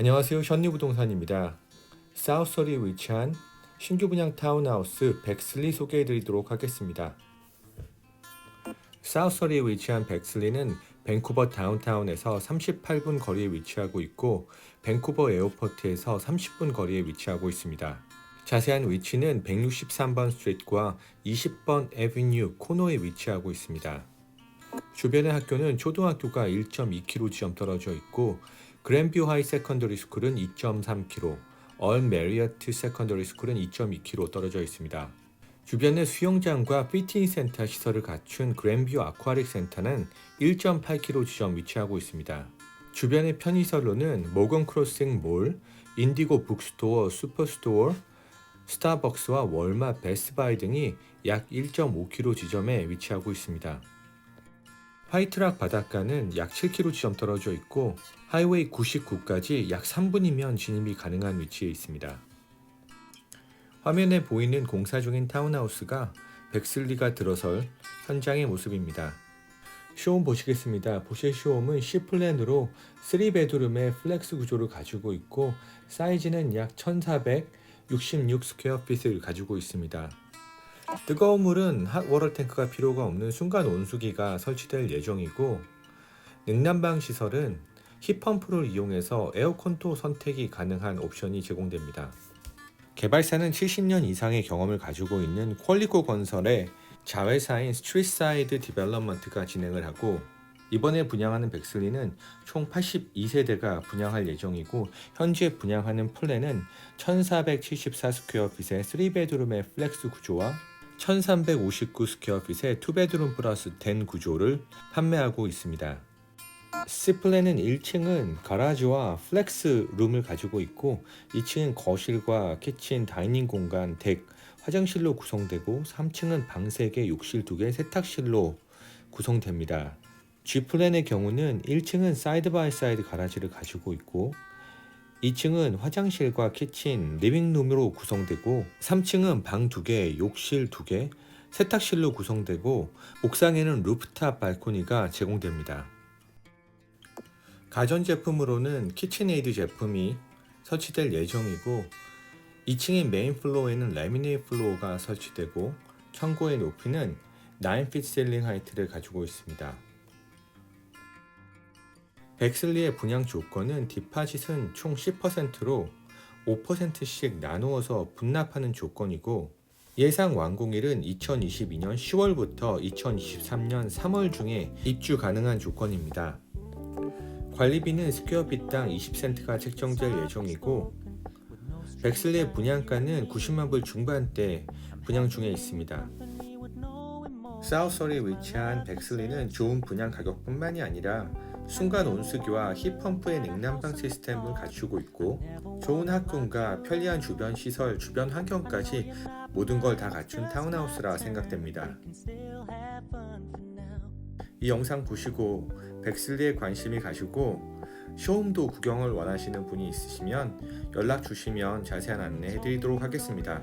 안녕하세요. 현리 부동산입니다. 사우스리에 위치한 신규 분양 타운하우스 백슬리 소개해 드리도록 하겠습니다. 사우스리에 위치한 백슬리는 밴쿠버 다운타운에서 38분 거리에 위치하고 있고 밴쿠버 에어포트에서 30분 거리에 위치하고 있습니다. 자세한 위치는 163번 스트리트과 20번 에비뉴 코너에 위치하고 있습니다. 주변의 학교는 초등학교가 1.2km 지점 떨어져 있고 그랜뷰 하이 세컨더리 스쿨은 2.3km, 얼 메리어트 세컨더리 스쿨은 2.2km 떨어져 있습니다. 주변에 수영장과 피팅 센터 시설을 갖춘 그랜뷰 아쿠아릭 센터는 1.8km 지점 위치하고 있습니다. 주변의 편의시설로는 모건 크로싱 몰, 인디고 북스토어, 슈퍼스토어, 스타벅스와 월마, 베스바이 등이 약 1.5km 지점에 위치하고 있습니다. 화이트락 바닷가는 약 7km 지점 떨어져 있고 하이웨이 99까지 약 3분이면 진입이 가능한 위치에 있습니다. 화면에 보이는 공사 중인 타운하우스가 백슬리가 들어설 현장의 모습입니다. 쇼홈 보시겠습니다. 보실 쇼홈은 C플랜으로 3베드룸의 플렉스 구조를 가지고 있고 사이즈는 약 1466 스퀘어핏을 가지고 있습니다. 뜨거운 물은 핫워터 탱크가 필요가 없는 순간 온수기가 설치될 예정이고 냉난방 시설은 힙펌프를 이용해서 에어컨도 선택이 가능한 옵션이 제공됩니다. 개발사는 70년 이상의 경험을 가지고 있는 퀄리코 건설의 자회사인 스트리트사이드 디벨롭먼트가 진행을 하고 이번에 분양하는 백슬리는 총 82세대가 분양할 예정이고 현재 분양하는 플랜은 1474스퀘어핏의 3베드룸의 플렉스 구조와 1359 스퀘어핏의 2베드룸 플러스 10 구조를 판매하고 있습니다. C플랜은 1층은 가라지와 플렉스 룸을 가지고 있고 2층은 거실과 키친, 다이닝 공간, 덱, 화장실로 구성되고 3층은 방 3개, 욕실 2개, 세탁실로 구성됩니다. G플랜의 경우는 1층은 사이드 바이 사이드 가라지를 가지고 있고 2층은 화장실과 키친, 리빙룸으로 구성되고 3층은 방 2개, 욕실 2개, 세탁실로 구성되고 옥상에는 루프탑 발코니가 제공됩니다. 가전제품으로는 키친에이드 제품이 설치될 예정이고 2층의 메인 플로어에는 레미네이트 플로어가 설치되고 창고의 높이는 9핏 셀링 하이트를 가지고 있습니다. 백슬리의 분양 조건은 디파짓은 총 10%로 5%씩 나누어서 분납하는 조건이고 예상 완공일은 2022년 10월부터 2023년 3월 중에 입주 가능한 조건입니다. 관리비는 스퀘어핏당 20센트가 책정될 예정이고 백슬리의 분양가는 90만 불 중반대 분양 중에 있습니다. 사우설에 위치한 백슬리는 좋은 분양 가격뿐만이 아니라 순간 온수기와 힙펌프의 냉난방 시스템을 갖추고 있고 좋은 학군과 편리한 주변 시설, 주변 환경까지 모든 걸 다 갖춘 타운하우스라 생각됩니다. 이 영상 보시고 백슬리에 관심이 가시고 쇼홈도 구경을 원하시는 분이 있으시면 연락 주시면 자세한 안내 해 드리도록 하겠습니다.